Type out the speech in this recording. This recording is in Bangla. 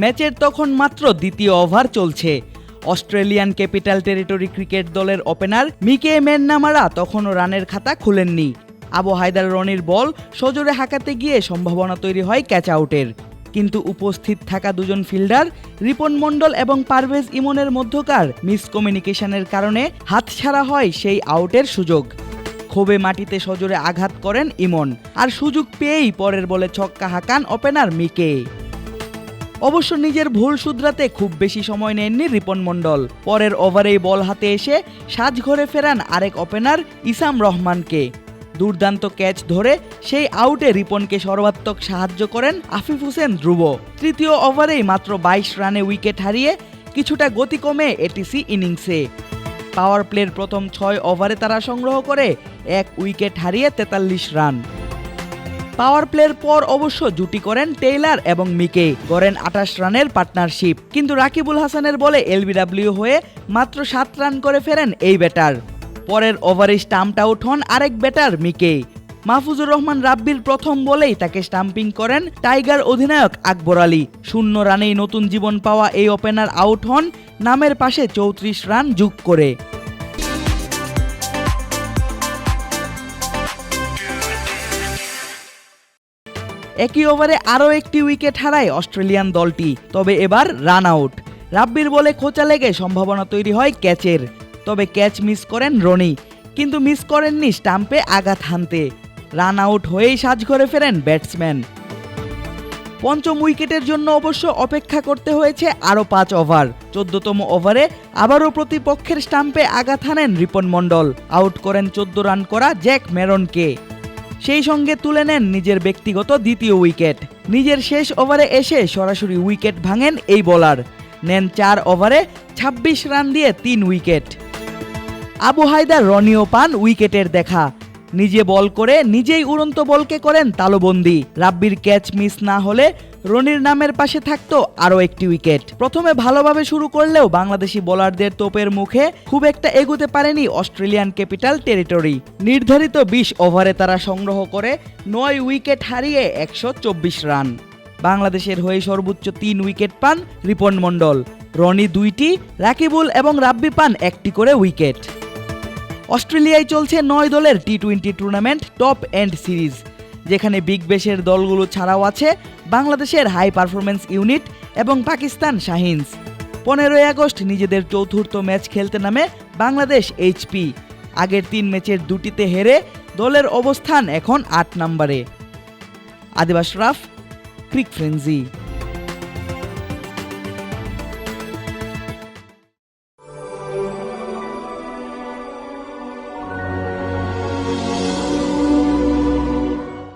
ম্যাচের তখন মাত্র দ্বিতীয় ওভার চলছে। অস্ট্রেলিয়ান ক্যাপিটাল টেরিটরি ক্রিকেট দলের ওপেনার মিকে ম্যাননামারা তখনও রানের খাতা খুলেননি। আবু হায়দার রনির বল সজোরে হাঁকাতে গিয়ে সম্ভাবনা তৈরি হয় ক্যাচ আউটের। কিন্তু উপস্থিত থাকা দুজন ফিল্ডার, রিপন মণ্ডল এবং পারভেজ ইমনের মধ্যকার মিসকমিউনিকেশনের কারণে হাতছাড়া হয় সেই আউটের সুযোগ। ক্ষোভে মাটিতে সজোরে আঘাত করেন ইমন, আর সুযোগ পেয়েই পরের বলে ছক্কা হাঁকান ওপেনার মিকে। অবশ্য নিজের ভুল শুধরাতে খুব বেশি সময় নেননি রিপন মণ্ডল। পরের ওভারেই বল হাতে এসে সাজঘরে ফেরান আরেক ওপেনার ইসাম রহমানকে। দুর্দান্ত ক্যাচ ধরে সেই আউটে রিপনকে সর্বাত্মক সাহায্য করেন আফিফ হোসেন ধ্রুব। তৃতীয় ওভারেই মাত্র বাইশ রানে উইকেট হারিয়ে কিছুটা গতি কমে এটিসি ইনিংসে। পাওয়ার প্লের প্রথম ছয় ওভারে তারা সংগ্রহ করে এক উইকেট হারিয়ে তেতাল্লিশ রান। পাওয়ার প্লের পর অবশ্য জুটি করেন টেইলার এবং মিকে। করেন আঠাশ রানের পার্টনারশিপ। কিন্তু রাকিবুল হাসানের বলে এলবিডব্লিউ হয়ে মাত্র সাত রান করে ফেরেন এই ব্যাটার। পরের ওভারে স্টাম্পড আউট হন আরেক ব্যাটার মিকে। মাহফুজুর রহমান রাব্বির প্রথম বলেই তাকে স্টাম্পিং করেন টাইগার অধিনায়ক আকবর আলী। শূন্য রানেই নতুন জীবন পাওয়া এই ওপেনার আউট হন, নামের পাশে চৌত্রিশ রান যোগ করে। একই ওভারে আরও একটি উইকেট হারায় অস্ট্রেলিয়ান দলটি। তবে এবার রান আউট। রাব্বির বলে খোঁচা লেগে সম্ভাবনা তৈরি হয় ক্যাচের। তবে ক্যাচ মিস করেন রনি, কিন্তু মিস করেননি স্টাম্পে আঘাত হানতে। রান আউট হয়েই সাজঘরে ফেরেন ব্যাটসম্যান। পঞ্চম উইকেটের জন্য অবশ্য অপেক্ষা করতে হয়েছে আরও পাঁচ ওভার। চোদ্দতম ওভারে আবারও প্রতিপক্ষের স্টাম্পে আঘাত হানেন রিপন মণ্ডল। আউট করেন চোদ্দ রান করা জ্যাক মেরনকে সেই সঙ্গে তুলে নেন নিজের ব্যক্তিগত দ্বিতীয় উইকেট। নিজের শেষ ওভারে এসে সরাসরি উইকেট ভাঙেন এই বোলার। নেন চার ওভারে ২৬ রান দিয়ে তিন উইকেট। আবু হায়দার রনিও পান উইকেটের দেখা। নিজে বল করে নিজেই উড়ন্ত বলকে করেন তালোবন্দি। রাব্বির ক্যাচ মিস না হলে রনির নামের পাশে থাকতো আরও একটি উইকেট। প্রথমে ভালোভাবে শুরু করলেও বাংলাদেশি বোলারদের তোপের মুখে খুব একটা এগোতে পারেনি অস্ট্রেলিয়ান ক্যাপিটাল টেরিটরি। নির্ধারিত বিশ ওভারে তারা সংগ্রহ করে নয় উইকেট হারিয়ে একশো চব্বিশ রান। বাংলাদেশের হয়ে সর্বোচ্চ তিন উইকেট পান রিপন মণ্ডল। রনি দুইটি, রাকিবুল এবং রাব্বি পান একটি করে উইকেট। অস্ট্রেলিয়ায় চলছে নয় দলের T twenty tournament Top End series. যেখানে বিগ বেশের দলগুলো ছাড়াও আছে বাংলাদেশের হাই পারফরমেন্স ইউনিট এবং পাকিস্তান শাহিনস পনেরোই আগস্ট নিজেদের চতুর্থ ম্যাচ খেলতে নামে বাংলাদেশ এইচপি আগের তিন ম্যাচের দুটিতে হেরে দলের অবস্থান এখন আট নম্বরে। আদিবাস রাফ ক্রিক ফ্রেন্সি